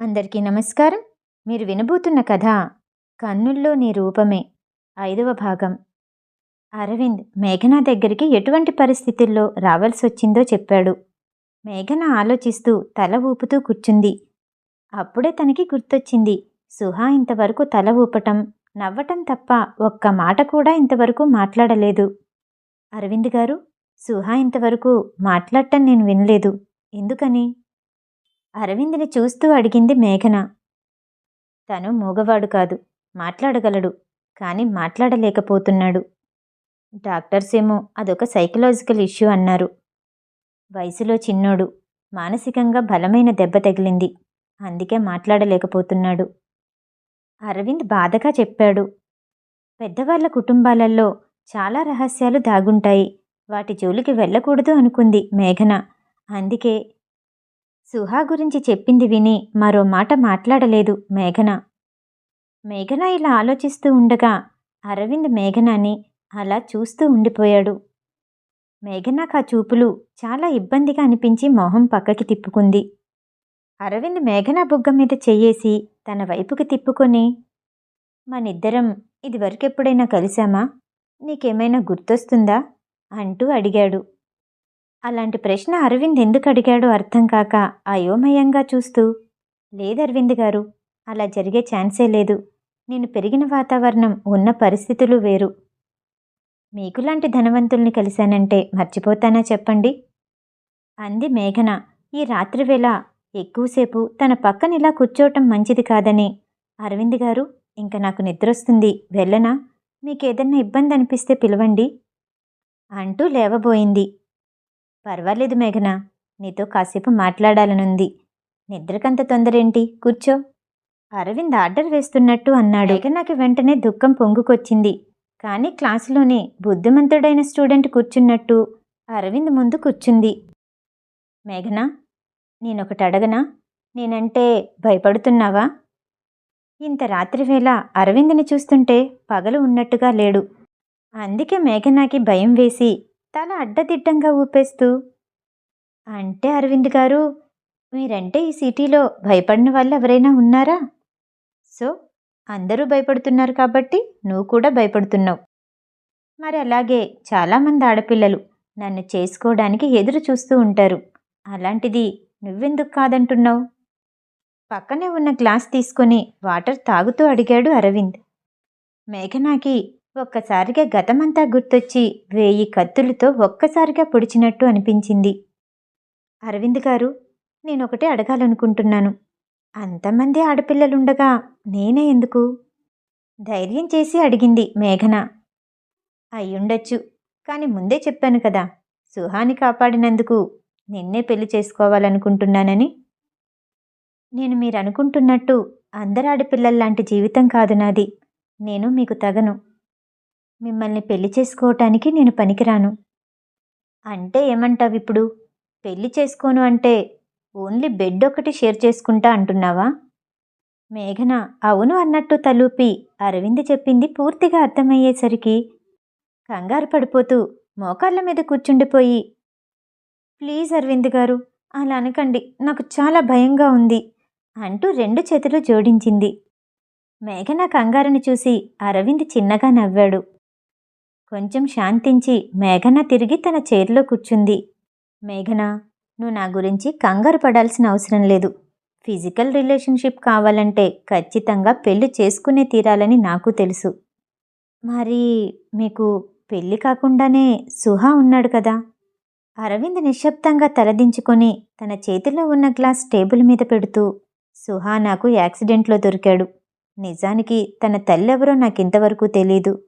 అందరికీ నమస్కారం. మీరు వినబోతున్న కథ కన్నుల్లో నీ రూపమే. ఐదవ భాగం. అరవింద్ మేఘన దగ్గరికి ఎటువంటి పరిస్థితుల్లో రావాల్సి వచ్చిందో చెప్పాడు. మేఘన ఆలోచిస్తూ తల ఊపుతూ కూర్చుంది. అప్పుడే తనకి గుర్తొచ్చింది. సుహా ఇంతవరకు తల ఊపటం నవ్వటం తప్ప ఒక్క మాట కూడా ఇంతవరకు మాట్లాడలేదు. అరవింద్ గారు సుహా ఇంతవరకు మాట్లాడటం నేను వినలేదు. ఎందుకని? అరవింద్ని చూస్తూ అడిగింది మేఘన. తను మూగవాడు కాదు మాట్లాడగలడు కానీ మాట్లాడలేకపోతున్నాడు. డాక్టర్స్ ఏమో అదొక సైకలాజికల్ ఇష్యూ అన్నారు. వయసులో చిన్నోడు మానసికంగా బలమైన దెబ్బ తగిలింది అందుకే మాట్లాడలేకపోతున్నాడు. అరవింద్ బాధగా చెప్పాడు. పెద్దవాళ్ళ కుటుంబాలలో చాలా రహస్యాలు దాగుంటాయి వాటి జోలికి వెళ్ళకూడదు అనుకుంది మేఘన. అందుకే సుహా గురించి చెప్పింది విని మరో మాట మాట్లాడలేదు మేఘన. మేఘన ఇలా ఆలోచిస్తూ ఉండగా అరవింద్ మేఘనాని అలా చూస్తూ ఉండిపోయాడు. మేఘనాకు ఆ చూపులు చాలా ఇబ్బందిగా అనిపించి మొహం పక్కకి తిప్పుకుంది. అరవింద్ మేఘనా బుగ్గ మీద చెయ్యేసి తన వైపుకి తిప్పుకొని మనిద్దరం ఇదివరకెప్పుడైనా కలిశామా నీకేమైనా గుర్తొస్తుందా? అంటూ అడిగాడు. అలాంటి ప్రశ్న అరవింద్ ఎందుకు అడిగాడో అర్థం కాక అయోమయంగా చూస్తూ లేదు అరవింద్ గారు అలా జరిగే ఛాన్సే లేదు. నేను పెరిగిన వాతావరణం ఉన్న పరిస్థితులు వేరు. మీకులాంటి ధనవంతుల్ని కలిశానంటే మర్చిపోతానా చెప్పండి అంది మేఘన. ఈ రాత్రివేళ ఎక్కువసేపు తన పక్కన ఇలా కూర్చోవటం మంచిది కాదని అరవింద్ గారు ఇంక నాకు నిద్రొస్తుంది. వెళ్ళనా? మీకేదన్నా ఇబ్బంది అనిపిస్తే పిలవండి అంటూ లేవబోయింది. పర్వాలేదు మేఘన నీతో కాసేపు మాట్లాడాలనుంది. నిద్రకంత తొందరేంటి? కూర్చో. అరవింద్ ఆర్డర్ వేస్తున్నట్టు అన్నాడు. నాకు వెంటనే దుఃఖం పొంగుకొచ్చింది. కానీ క్లాసులోనే బుద్ధిమంతుడైన స్టూడెంట్ కూర్చున్నట్టు అరవింద్ ముందు కూర్చుంది. మేఘన నేనొకటి అడగనా? నేనంటే భయపడుతున్నావా? ఇంత రాత్రివేళ అరవింద్ని చూస్తుంటే పగలు ఉన్నట్టుగా లేడు. అందుకే మేఘనాకి భయం వేసి తల అడ్డదిడ్డంగా ఊపేస్తూ అంటే అరవింద్ గారు మీరంటే ఈ సిటీలో భయపడిన వాళ్ళు ఎవరైనా ఉన్నారా? సో అందరూ భయపడుతున్నారు కాబట్టి నువ్వు కూడా భయపడుతున్నావు. మరి అలాగే చాలామంది ఆడపిల్లలు నన్ను చేసుకోవడానికి ఎదురు చూస్తూ ఉంటారు. అలాంటిది నువ్వెందుకు కాదంటున్నావు? పక్కనే ఉన్న గ్లాస్ తీసుకొని వాటర్ తాగుతూ అడిగాడు అరవింద్. మేఘనాకి ఒక్కసారిగా గతమంతా గుర్తొచ్చి వేయి కత్తులతో ఒక్కసారిగా పొడిచినట్టు అనిపించింది. అరవింద్ గారు నేనొకటి అడగాలనుకుంటున్నాను. అంతమంది ఆడపిల్లలుండగా నేనే ఎందుకు? ధైర్యం చేసి అడిగింది మేఘన. అయ్యుండొచ్చు కానీ ముందే చెప్పాను కదా సుహాని కాపాడినందుకు నిన్నే పెళ్ళి చేసుకోవాలనుకుంటున్నానని. నేను మీరు అనుకుంటున్నట్టు అందరు ఆడపిల్లల్లాంటి జీవితం కాదు నాది. నేను మీకు తగను. మిమ్మల్ని పెళ్ళి చేసుకోవటానికి నేను పనికిరాను. అంటే ఏమంటావు ఇప్పుడు? పెళ్ళి చేసుకోను అంటే ఓన్లీ బెడ్ ఒకటి షేర్ చేసుకుంటా అంటున్నావా? మేఘన అవును అన్నట్టు తలూపి అరవింద్ చెప్పింది పూర్తిగా అర్థమయ్యేసరికి కంగారు పడిపోతూ మోకాళ్ళ మీద కూర్చుండిపోయి ప్లీజ్ అరవింద్ గారు అలా అనకండి నాకు చాలా భయంగా ఉంది అంటూ రెండు చేతులు జోడించింది. మేఘన కంగారుని చూసి అరవింద్ చిన్నగా నవ్వాడు. కొంచెం శాంతించి మేఘన తిరిగి తన చైర్లో కూర్చుంది. మేఘన నువ్వు నా గురించి కంగారు పడాల్సిన అవసరం లేదు. ఫిజికల్ రిలేషన్షిప్ కావాలంటే ఖచ్చితంగా పెళ్ళి చేసుకునే తీరాలని నాకు తెలుసు. మరి మీకు పెళ్ళి కాకుండానే సుహా ఉన్నాడు కదా? అరవింద్ నిశ్శబ్దంగా తలదించుకొని తన చేతిలో ఉన్న గ్లాస్ టేబుల్ మీద పెడుతూ సుహా నాకు యాక్సిడెంట్లో దొరికాడు. నిజానికి తన తల్లెవరో నాకింతవరకు తెలీదు.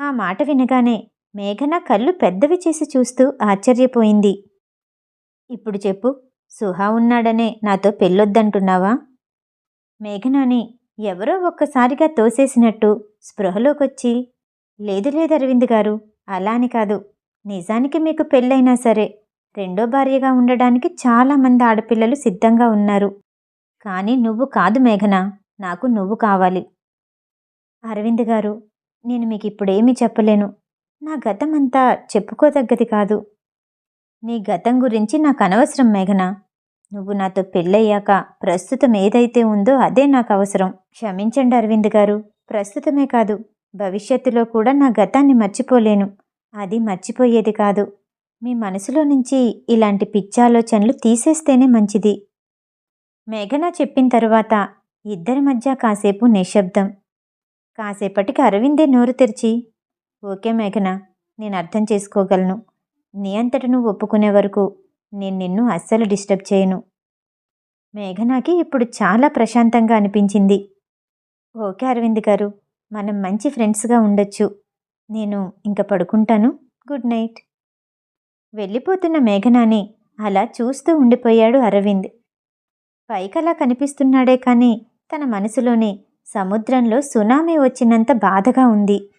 ఆ మాట వినగానే మేఘన కళ్ళు పెద్దవి చేసి చూస్తూ ఆశ్చర్యపోయింది. ఇప్పుడు చెప్పు సుహా ఉన్నాడనే నాతో పెళ్ళొద్దంటున్నావా? మేఘనాని ఎవరో ఒక్కసారిగా తోసేసినట్టు స్పృహలోకొచ్చి లేదు లేదు అరవింద్ గారు అలా అని కాదు. నిజానికి మీకు పెళ్ళైనా సరే రెండో భార్యగా ఉండడానికి చాలామంది ఆడపిల్లలు సిద్ధంగా ఉన్నారు. కానీ నువ్వు కాదు మేఘన నాకు నువ్వు కావాలి. అరవింద్ గారు నేను మీకు ఇప్పుడేమీ చెప్పలేను. నా గతమంతా చెప్పుకోదగ్గది కాదు. నీ గతం గురించి నాకు అనవసరం మేఘన? నువ్వు నాతో పెళ్ళయ్యాక ప్రస్తుతం ఏదైతే ఉందో అదే నాకు అవసరం క్షమించండి అరవింద్ గారు. ప్రస్తుతమే కాదు. భవిష్యత్తులో కూడా నా గతాన్ని మర్చిపోలేను. అది మర్చిపోయేది కాదు. మీ మనసులో నుంచి ఇలాంటి పిచ్చాలోచనలు తీసేస్తేనే మంచిది. మేఘన చెప్పిన తరువాత ఇద్దరి మధ్య కాసేపు నిశ్శబ్దం. కాసేపటికి అరవిందే నోరు తెరిచి ఓకే మేఘన నేను అర్థం చేసుకోగలను. నీ అంతట నువ్వు ఒప్పుకునే వరకు నేను నిన్ను అస్సలు డిస్టర్బ్ చేయను. మేఘనాకి ఇప్పుడు చాలా ప్రశాంతంగా అనిపించింది. ఓకే అరవింద్ గారు మనం మంచి ఫ్రెండ్స్గా ఉండొచ్చు. నేను ఇంక పడుకుంటాను. Good night. వెళ్ళిపోతున్న మేఘనాని అలా చూస్తూ ఉండిపోయాడు అరవింద్. పైకలా కనిపిస్తున్నాడే కానీ తన మనసులోనే సముద్రంలో సునామీ వచ్చినంత బాధగా ఉంది.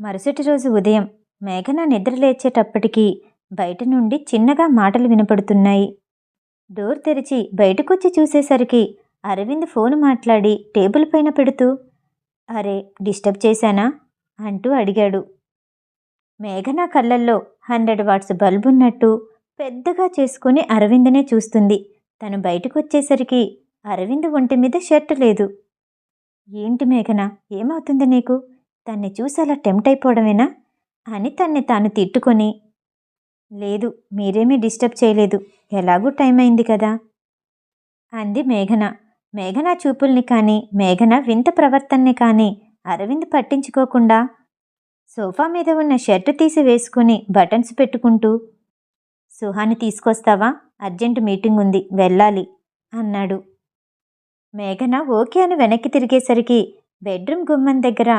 మరుసటి రోజు ఉదయం మేఘన నిద్రలేచేటప్పటికీ బయట నుండి చిన్నగా మాటలు వినపడుతున్నాయి. డోర్ తెరిచి బయటకొచ్చి చూసేసరికి అరవింద్ ఫోన్ మాట్లాడి టేబుల్ పైన పెడుతూ అరే డిస్టర్బ్ చేశానా? అంటూ అడిగాడు. మేఘన కళ్ళల్లో హండ్రెడ్ వాట్స్ బల్బ్ ఉన్నట్టు పెద్దగా చేసుకుని అరవింద్నే చూస్తుంది. తను బయటకొచ్చేసరికి అరవింద్ ఒంటి మీద షర్ట్ లేదు. ఏంటి మేఘన ఏమవుతుంది నీకు? తన్ని చూసి అలా టెంప్ట్ అయిపోవడమేనా? అని తన్ని తాను తిట్టుకొని లేదు మీరేమీ డిస్టర్బ్ చేయలేదు ఎలాగూ టైం అయింది కదా? అంది మేఘన. మేఘన చూపుల్ని కానీ మేఘన వింత ప్రవర్తనని కానీ అరవింద్ పట్టించుకోకుండా సోఫా మీద ఉన్న షర్టు తీసి వేసుకుని బటన్స్ పెట్టుకుంటూ సుహాని తీసుకొస్తావా? అర్జెంట్ మీటింగ్ ఉంది వెళ్ళాలి అన్నాడు. మేఘన ఓకే అని వెనక్కి తిరిగేసరికి బెడ్రూమ్ గుమ్మం దగ్గర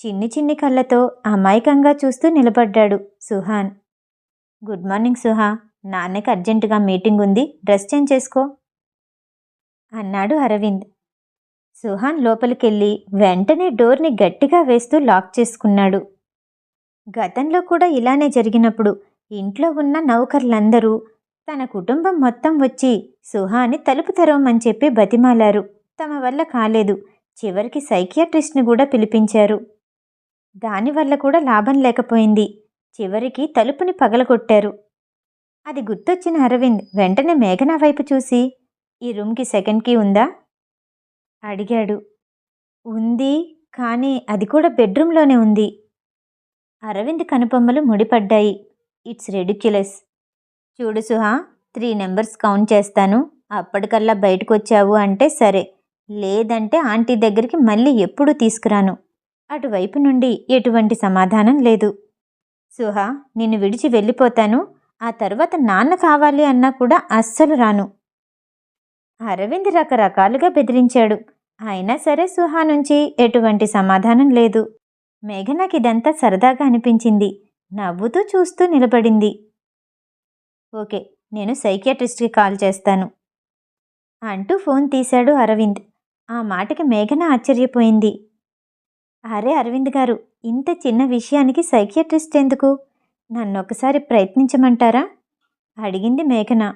చిన్ని చిన్ని కళ్ళతో అమాయకంగా చూస్తూ నిలబడ్డాడు సుహాన్. గుడ్ మార్నింగ్ సుహా నాన్నకి అర్జెంటుగా మీటింగ్ ఉంది డ్రెస్ చేంజ్ చేసుకో అన్నాడు అరవింద్. సుహాన్ లోపలికెళ్ళి వెంటనే డోర్ని గట్టిగా వేస్తూ లాక్ చేసుకున్నాడు. గతంలో కూడా ఇలానే జరిగినప్పుడు ఇంట్లో ఉన్న నౌకర్లందరూ తన కుటుంబం మొత్తం వచ్చి సుహాని తలుపు తెరవమని చెప్పి బతిమాలారు. తమ వల్ల కాలేదు. చివరికి సైకియాట్రిస్ట్ని కూడా పిలిపించారు. దానివల్ల కూడా లాభం లేకపోయింది. చివరికి తలుపుని పగలగొట్టారు. అది గుర్తొచ్చిన అరవింద్ వెంటనే మేఘన వైపు చూసి ఈ రూమ్కి సెకండ్ కీ ఉందా? అడిగాడు. ఉంది కానీ అది కూడా బెడ్రూమ్లోనే ఉంది. అరవింద్ కనుపొమ్మలు ముడిపడ్డాయి. It's ridiculous. చూడు సుహా త్రీ నెంబర్స్ కౌంట్ చేస్తాను. అప్పటికల్లా బయటకు వచ్చావు అంటే సరే. లేదంటే ఆంటీ దగ్గరికి మళ్ళీ ఎప్పుడు తీసుకురాను. అటువైపు నుండి ఎటువంటి సమాధానం లేదు. సుహా నిన్ను విడిచి వెళ్ళిపోతాను. ఆ తర్వాత నాన్న కావాలి అన్నా కూడా అస్సలు రాను. అరవింద్ రకరకాలుగా బెదిరించాడు. అయినా సరే సుహా నుంచి ఎటువంటి సమాధానం లేదు. మేఘనాకి ఇదంతా సరదాగా అనిపించింది. నవ్వుతూ చూస్తూ నిలబడింది. ఓకే నేను సైకియాట్రిస్ట్కి కాల్ చేస్తాను. అంటూ ఫోన్ తీశాడు అరవింద్. ఆ మాటకి మేఘన ఆశ్చర్యపోయింది. అరే అరవింద్ గారు ఇంత చిన్న విషయానికి సైకియాట్రిస్ట్ ఎందుకు? నన్నొకసారి ప్రయత్నించమంటారా? అడిగింది మేఘన.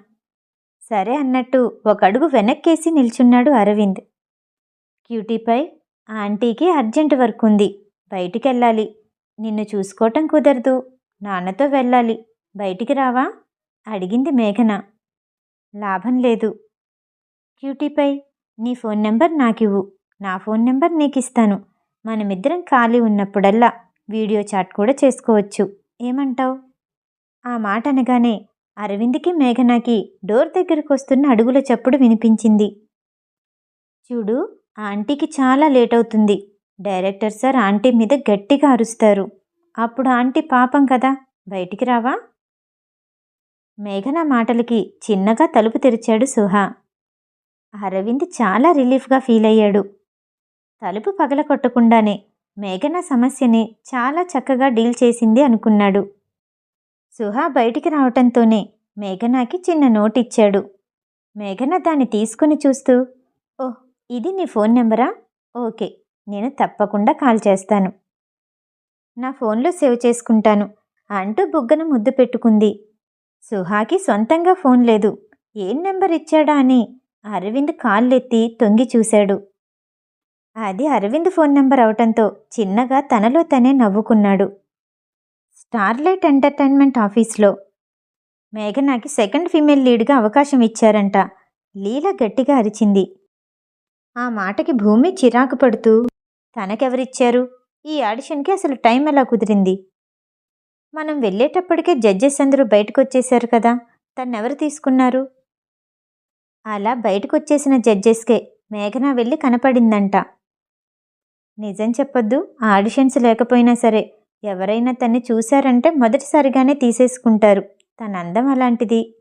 సరే అన్నట్టు ఒక అడుగు వెనక్కేసి నిల్చున్నాడు అరవింద్. క్యూటీపై ఆంటీకి అర్జెంట్ వర్క్ ఉంది బయటికెళ్ళాలి. నిన్ను చూసుకోవటం కుదరదు. నాన్నతో వెళ్ళాలి. బయటికి రావా? అడిగింది మేఘన. లాభం లేదు. క్యూటీపై నీ ఫోన్ నెంబర్ నాకివ్వు. నా ఫోన్ నెంబర్ నీకు ఇస్తాను మనమిద్దరం ఖాళీ ఉన్నప్పుడల్లా వీడియో చాట్ కూడా చేసుకోవచ్చు. ఏమంటావు? ఆ మాట అనగానే అరవింద్కి మేఘనాకి డోర్ దగ్గరకు వస్తున్న అడుగుల చప్పుడు వినిపించింది. చూడు ఆంటీకి చాలా లేట్ అవుతుంది డైరెక్టర్ సార్ ఆంటీ మీద గట్టిగా అరుస్తారు. అప్పుడు ఆంటీ పాపం కదా బయటికి రావా? మేఘన మాటలకి చిన్నగా తలుపు తెరిచాడు సుహా. అరవింద్ చాలా రిలీఫ్గా ఫీల్ అయ్యాడు. తలుపు పగల కొట్టకుండానే మేఘన సమస్యని చాలా చక్కగా డీల్ చేసింది అనుకున్నాడు. సుహా బయటికి రావటంతోనే మేఘనాకి చిన్న నోట్ ఇచ్చాడు. మేఘన దాన్ని తీసుకుని చూస్తూ ఓహ్ ఇది నీ ఫోన్ నెంబరా? ఓకే నేను తప్పకుండా కాల్ చేస్తాను. నా ఫోన్లో సేవ్ చేసుకుంటాను అంటూ బుగ్గన ముద్దు పెట్టుకుంది. సుహాకి సొంతంగా ఫోన్ లేదు. ఏం నెంబర్ ఇచ్చాడా అని అరవింద్ కాళ్ళెత్తి తొంగి చూశాడు. అది అరవింద్ ఫోన్ నెంబర్ అవటంతో చిన్నగా తనలో తనే నవ్వుకున్నాడు. స్టార్లైట్ ఎంటర్టైన్మెంట్ ఆఫీస్లో మేఘనాకి సెకండ్ ఫీమేల్ లీడ్గా అవకాశం ఇచ్చారంట. లీల గట్టిగా అరిచింది. ఆ మాటకి భూమి చిరాకు పడుతూ తనకెవరిచ్చారు? ఈ ఆడిషన్కి అసలు టైం ఎలా కుదిరింది? మనం వెళ్ళేటప్పటికే జడ్జెస్ అందరూ బయటకు వచ్చేశారు కదా తన్నెవరు తీసుకున్నారు? అలా బయటకు వచ్చేసిన జడ్జెస్కే మేఘన వెళ్ళి కనపడిందంట. నిజం చెప్పొద్దు ఆడిషన్స్ లేకపోయినా సరే ఎవరైనా తన్ని చూశారంటే మొదటిసారిగానే తీసేసుకుంటారు. తన అందం అలాంటిది.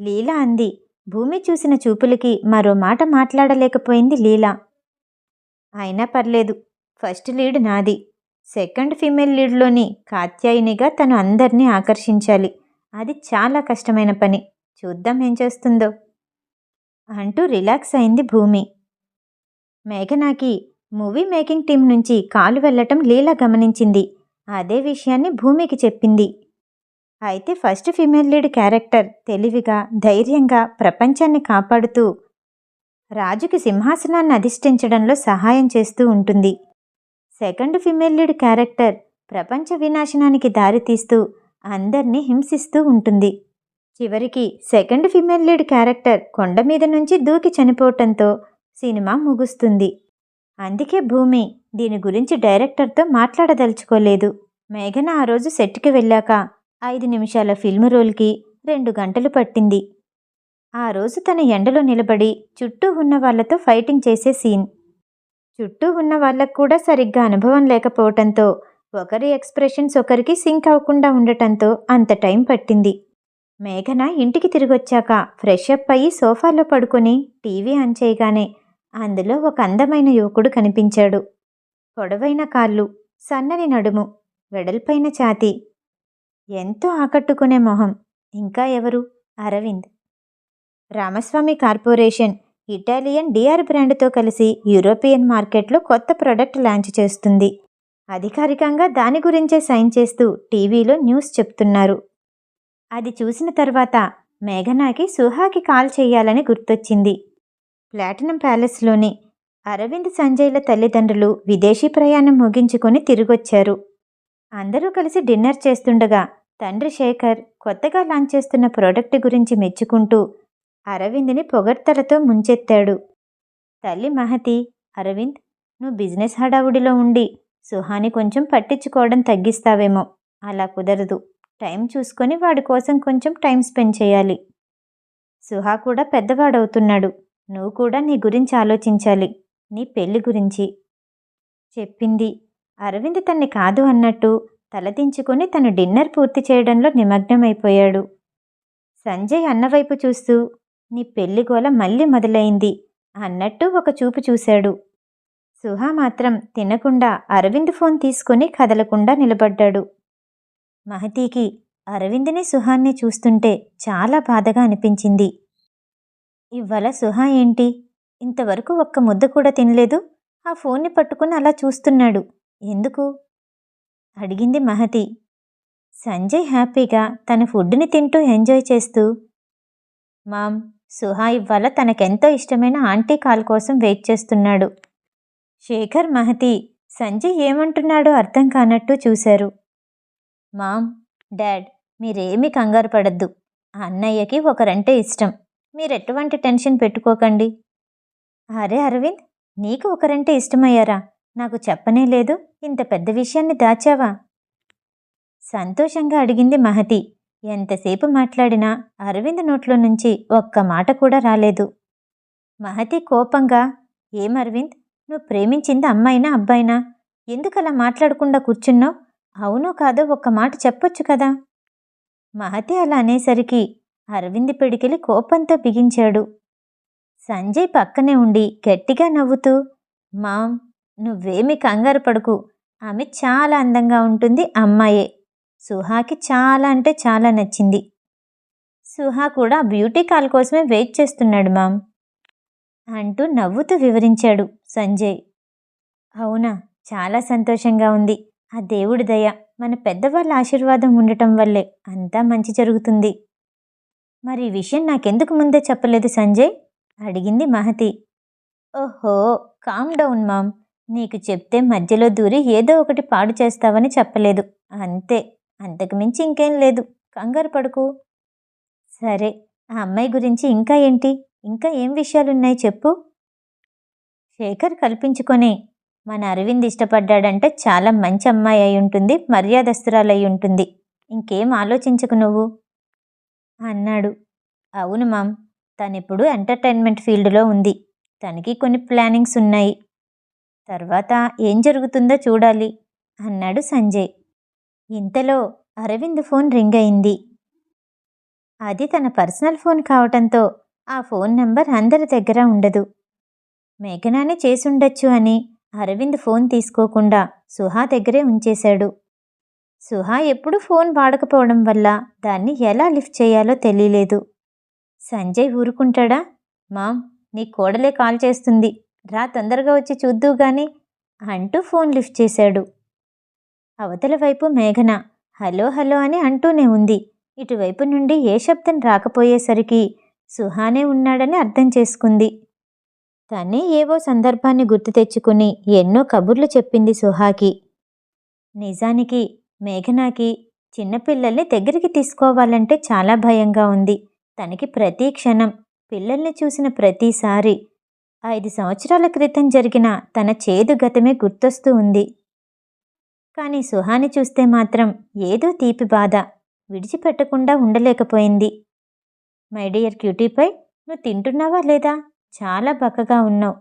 లీల అంది భూమి చూసిన చూపులకి మరో మాట మాట్లాడలేకపోయింది లీల. అయినా పర్లేదు ఫస్ట్ లీడ్ నాది. సెకండ్ ఫీమేల్ లీడ్లోని కాత్యాయినిగా తను అందరినీ ఆకర్షించాలి. అది చాలా కష్టమైన పని. చూద్దాం ఏం చేస్తుందో. అంటూ రిలాక్స్ అయింది భూమి. మేఘనాకి మూవీ మేకింగ్ టీం నుంచి కాలు వెళ్ళటం లీల గమనించింది. అదే విషయాన్ని భూమికి చెప్పింది. అయితే ఫస్ట్ ఫిమేల్ లీడ్ క్యారెక్టర్ తెలివిగా ధైర్యంగా ప్రపంచాన్ని కాపాడుతూ రాజుకి సింహాసనాన్ని అధిష్ఠించడంలో సహాయం చేస్తూ ఉంటుంది. సెకండ్ ఫిమేల్ లీడ్ క్యారెక్టర్ ప్రపంచ వినాశనానికి దారితీస్తూ అందరినీ హింసిస్తూ ఉంటుంది. చివరికి సెకండ్ ఫిమేల్ లీడ్ క్యారెక్టర్ కొండ మీద నుంచి దూకి చనిపోవటంతో సినిమా ముగుస్తుంది. అందుకే భూమి దీని గురించి డైరెక్టర్తో మాట్లాడదలుచుకోలేదు. మేఘన ఆ రోజు సెట్కి వెళ్ళాక ఐదు నిమిషాల ఫిల్మ్ రోల్కి రెండు గంటలు పట్టింది. ఆ రోజు తన ఎండలో నిలబడి చుట్టూ ఉన్న వాళ్ళతో ఫైటింగ్ చేసే సీన్. చుట్టూ ఉన్న వాళ్ళకు కూడా సరిగ్గా అనుభవం లేకపోవటంతో ఒకరి ఎక్స్ప్రెషన్స్ ఒకరికి సింక్ అవ్వకుండా ఉండటంతో అంత టైం పట్టింది. మేఘన ఇంటికి తిరిగొచ్చాక ఫ్రెష్ అప్ అయ్యి సోఫాలో పడుకొని టీవీ ఆన్ చేయగానే అందులో ఒక అందమైన యువకుడు కనిపించాడు. పొడవైన కాళ్ళు సన్నని నడుము వెడల్పైన ఛాతీ. ఎంతో ఆకట్టుకునే మొహం. ఇంకా ఎవరు? Aravind. Ramaswamy corporation Italian D R బ్రాండ్తో కలిసి యూరోపియన్ మార్కెట్లో కొత్త ప్రోడక్ట్ లాంచ్ చేస్తుంది. అధికారికంగా దాని గురించే సైన్ చేస్తూ టీవీలో న్యూస్ చెప్తున్నారు. అది చూసిన తర్వాత మేఘనాకి సుహాకి కాల్ చేయాలని గుర్తొచ్చింది. ప్లాటినం ప్యాలెస్లోని అరవింద్ సంజయ్ల తల్లిదండ్రులు విదేశీ ప్రయాణం ముగించుకొని తిరిగొచ్చారు. అందరూ కలిసి డిన్నర్ చేస్తుండగా తండ్రి శేఖర్ కొత్తగా లాంచ్ చేస్తున్న ప్రోడక్ట్ గురించి మెచ్చుకుంటూ అరవింద్ని పొగడ్తలతో ముంచెత్తాడు. తల్లి మహతి అరవింద్ నువ్వు బిజినెస్ హడావుడిలో ఉండి సుహాని కొంచెం పట్టించుకోవడం తగ్గిస్తావేమో అలా కుదరదు. టైం చూసుకొని వాడి కోసం కొంచెం టైం స్పెండ్ చేయాలి. సుహా కూడా పెద్దవాడవుతున్నాడు. నువ్వు కూడా నీ గురించి ఆలోచించాలి. నీ పెళ్ళి గురించి. చెప్పింది. అరవింద్ తన్ని కాదు అన్నట్టు తలదించుకొని తను డిన్నర్ పూర్తి చేయడంలో నిమగ్నమైపోయాడు. సంజయ్ అన్నవైపు చూస్తూ నీ పెళ్ళి గోల మళ్ళీ మొదలైంది అన్నట్టు ఒక చూపు చూశాడు. సుహా మాత్రం తినకుండా అరవింద్ ఫోన్ తీసుకుని కదలకుండా నిలబడ్డాడు. మహతీకి అరవింద్ని సుహాన్ని చూస్తుంటే చాలా బాధగా అనిపించింది. ఇవాళ సుహా ఏంటి? ఇంతవరకు ఒక్క ముద్ద కూడా తినలేదు. ఆ ఫోన్ని పట్టుకుని అలా చూస్తున్నాడు. ఎందుకు? అడిగింది మహతి. సంజయ్ హ్యాపీగా తన ఫుడ్ని తింటూ ఎంజాయ్ చేస్తూ మామ్ సుహా ఇవాళ తనకెంతో ఇష్టమైన ఆంటీ కాల్ కోసం వెయిట్ చేస్తున్నాడు. శేఖర్ మహతి సంజయ్ ఏమంటున్నాడో అర్థం కానట్టు చూశారు. మామ్ డాడ్ మీరేమీ కంగారు పడద్దు. అన్నయ్యకి ఒకరంటే ఇష్టం. మీరెటువంటి టెన్షన్ పెట్టుకోకండి. అరే అరవింద్ నీకు ఒకరంటే ఇష్టమయ్యారా? నాకు చెప్పనే లేదు. ఇంత పెద్ద విషయాన్ని దాచావా? సంతోషంగా అడిగింది మహతి. ఎంతసేపు మాట్లాడినా అరవింద్ నోట్లో నుంచి ఒక్క మాట కూడా రాలేదు. మహతి కోపంగా ఏం అరవింద్ నువ్వు ప్రేమించింది అమ్మాయినా అబ్బాయినా? ఎందుకలా మాట్లాడకుండా కూర్చున్నావు? అవునో కాదో ఒక్క మాట చెప్పొచ్చు కదా? మహతి అలా అనేసరికి అరవింద్ పిడికిలి కోపంతో బిగించాడు. సంజయ్ పక్కనే ఉండి గట్టిగా నవ్వుతూ మామ్ నువ్వేమి కంగారు పడుకు. ఆమె చాలా అందంగా ఉంటుంది అమ్మాయే. సుహాకి చాలా అంటే చాలా నచ్చింది. సుహా కూడా బ్యూటీ కాల్ కోసమే వెయిట్ చేస్తున్నాడు మామ్ అంటూ నవ్వుతూ వివరించాడు సంజయ్. అవునా చాలా సంతోషంగా ఉంది. ఆ దేవుడి దయ మన పెద్దవాళ్ళ ఆశీర్వాదం ఉండటం వల్లే అంతా మంచి జరుగుతుంది. మరి ఈ విషయం నాకెందుకు ముందే చెప్పలేదు సంజయ్? అడిగింది మహతి. ఓహో కామ్ డౌన్ మామ్ నీకు చెప్తే మధ్యలో దూరి ఏదో ఒకటి పాడు చేస్తావని చెప్పలేదు. అంతే. అంతకుమించి ఇంకేం లేదు. కంగారు పడుకు. సరే ఆ అమ్మాయి గురించి ఇంకా ఏంటి? ఇంకా ఏం విషయాలున్నాయి చెప్పు? శేఖర్ కల్పించుకొని మన అరవింద్ ఇష్టపడ్డాడంటే చాలా మంచి అమ్మాయి అయి ఉంటుంది మర్యాదస్తురాలు అయి ఉంటుంది. ఇంకేం ఆలోచించకు నువ్వు? అన్నాడు. అవును మామ్ తనిప్పుడు ఎంటర్టైన్మెంట్ ఫీల్డ్లో ఉంది. తనకి కొన్ని ప్లానింగ్స్ ఉన్నాయి. తర్వాత ఏం జరుగుతుందో చూడాలి అన్నాడు సంజయ్. ఇంతలో అరవింద్ ఫోన్ రింగ్ అయింది. అది తన పర్సనల్ ఫోన్ కావటంతో ఆ ఫోన్ నంబర్ అందరి దగ్గర ఉండదు. మేఘనానే చేసుండొచ్చు అని అరవింద్ ఫోన్ తీసుకోకుండా సుహా దగ్గరే ఉంచేశాడు. సుహా ఎప్పుడు ఫోన్ వాడకపోవడం వల్ల దాన్ని ఎలా లిఫ్ట్ చేయాలో తెలియలేదు. సంజయ్ ఊరుకుంటాడా? మామ్ నీ కోడలే కాల్ చేస్తుంది. రా తొందరగా వచ్చి చూద్దూ గాని అంటూ ఫోన్ లిఫ్ట్ చేశాడు. అవతల వైపు మేఘన హలో హలో అని అంటూనే ఉంది. ఇటువైపు నుండి ఏ శబ్దం రాకపోయేసరికి సుహానే ఉన్నాడని అర్థం చేసుకుంది. తనే ఏవో సందర్భాన్ని గుర్తు తెచ్చుకుని ఎన్నో కబుర్లు చెప్పింది సుహాకి. నిజానికి మేఘనాకి చిన్నపిల్లల్ని దగ్గరికి తీసుకోవాలంటే చాలా భయంగా ఉంది. తనకి ప్రతి క్షణం పిల్లల్ని చూసిన ప్రతిసారి ఐదు సంవత్సరాల క్రితం జరిగిన తన చేదు గతమే గుర్తొస్తూ ఉంది. కానీ సుహాని చూస్తే మాత్రం ఏదో తీపి బాధ విడిచిపెట్టకుండా ఉండలేకపోయింది. మై డియర్ క్యూటీపై నువ్వు తింటున్నావా లేదా? చాలా బక్కగా ఉన్నావు.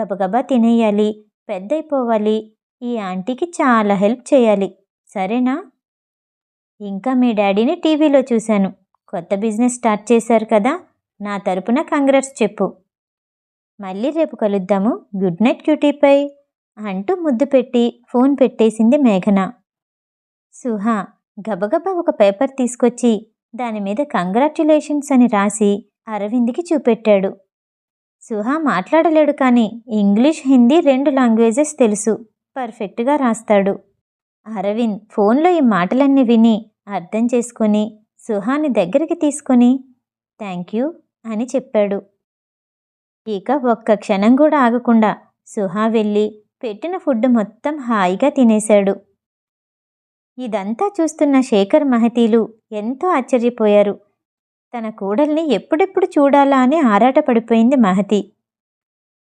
గబగబా తినేయాలి పెద్దయిపోవాలి. ఈ ఆంటీకి చాలా హెల్ప్ చేయాలి. సరేనా? ఇంకా మీ డాడీని టీవీలో చూశాను. కొత్త బిజినెస్ స్టార్ట్ చేశారు కదా నా తరపున కంగ్రాట్స్ చెప్పు. మళ్ళీ రేపు కలుద్దాము. గుడ్ నైట్ క్యూటీపై అంటూ ముద్దు పెట్టి ఫోన్ పెట్టేసింది మేఘన. సుహా గబగబా ఒక పేపర్ తీసుకొచ్చి దాని మీద కంగ్రాచ్యులేషన్స్ అని రాసి అరవింద్కి చూపెట్టాడు. సుహా మాట్లాడలేడు కానీ ఇంగ్లీష్ హిందీ రెండు లాంగ్వేజెస్ తెలుసు. పర్ఫెక్ట్గా రాస్తాడు. అరవింద్ ఫోన్లో ఈ మాటలన్నీ విని అర్థం చేసుకొని సుహాని దగ్గరికి తీసుకొని థ్యాంక్ యూ అని చెప్పాడు. ఇక ఒక్క క్షణం కూడా ఆగకుండా సుహా వెళ్ళి పెట్టిన ఫుడ్ మొత్తం హాయిగా తినేశాడు. ఇదంతా చూస్తున్న శేఖర్ మహతీలు ఎంతో ఆశ్చర్యపోయారు. తన కూడల్ని ఎప్పుడెప్పుడు చూడాలా అని ఆరాటపడిపోయింది మహతి.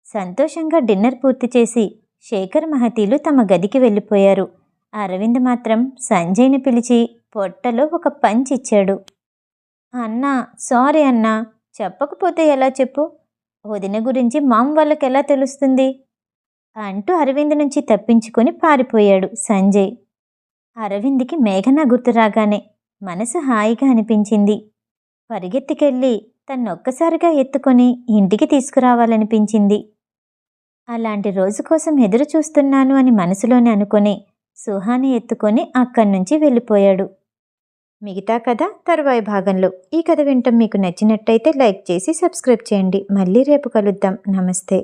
సంతోషంగా డిన్నర్ పూర్తి చేసి శేఖర్ మహతీలు తమ గదికి వెళ్ళిపోయారు. అరవింద్ మాత్రం సంజయ్ని పిలిచి పొట్టలో ఒక పంచ్ ఇచ్చాడు. అన్నా సారీ అన్నా చెప్పకపోతే ఎలా చెప్పు? వదిన గురించి మామ్ వాళ్ళకి ఎలా తెలుస్తుంది? అంటూ అరవింద్ నుంచి తప్పించుకొని పారిపోయాడు సంజయ్. అరవింద్కి మేఘన గుర్తు రాగానే మనసు హాయిగా అనిపించింది. పరిగెత్తికెళ్ళి తన్నొక్కసారిగా ఎత్తుకొని ఇంటికి తీసుకురావాలనిపించింది. అలాంటి రోజు కోసం ఎదురు చూస్తున్నాను అని మనసులోనే అనుకొని సుహాని ఎత్తుకొని అక్కడి నుంచి వెళ్ళిపోయాడు. మిగతా కథ తరువాయి భాగంలో. ఈ కథ వింటం మీకు నచ్చినట్టయితే లైక్ చేసి సబ్స్క్రైబ్ చేయండి. మళ్ళీ రేపు కలుద్దాం. నమస్తే.